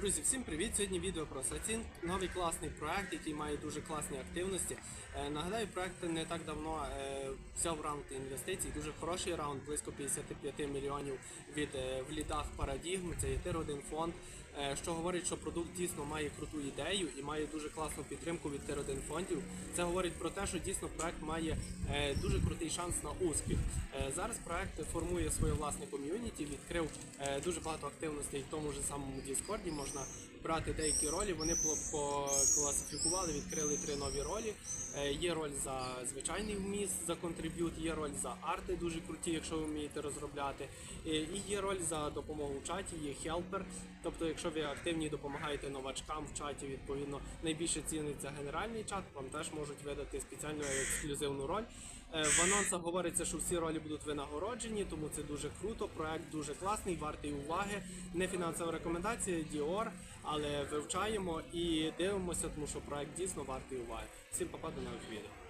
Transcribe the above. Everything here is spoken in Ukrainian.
Друзі, всім привіт! Сьогодні відео про Сатін. Новий класний проект, який має дуже класні активності. Е, Нагадаю, проект не так давно е, взяв раунд інвестицій. Дуже хороший раунд, близько 55 мільйонів від е, в лідах парадігм. Це є тир 1 фонд. е, Що говорить, що продукт дійсно має круту ідею і має дуже класну підтримку від тир 1 фондів. Це говорить про те, що дійсно проект має е, дуже крутий шанс на успіх. Е, Зараз проект формує своє власне ком'юніті, відкрив е, дуже багато активностей в тому ж самому Діскорді. Можна брати деякі ролі. Вони покласифікували, відкрили три нові ролі. Е, Є роль за звичайний вміст, за контриб'ют, є роль за арти, дуже круті, якщо ви вмієте розробляти. Е, І є роль за допомогу в чаті, є хелпер. Тобто, якщо ви активні допомагаєте новачкам в чаті, відповідно найбільше ціниться генеральний чат, вам теж можуть видати спеціальну ексклюзивну роль. Е, В анонсах говориться, що всі ролі будуть винагороджені, тому це дуже круто. Проект дуже класний, вартий уваги. Не фінансова рекомендація, Dior, але вивчаємо і дивимося, тому що проект дійсно вартий уваги. Всім попаду на відео.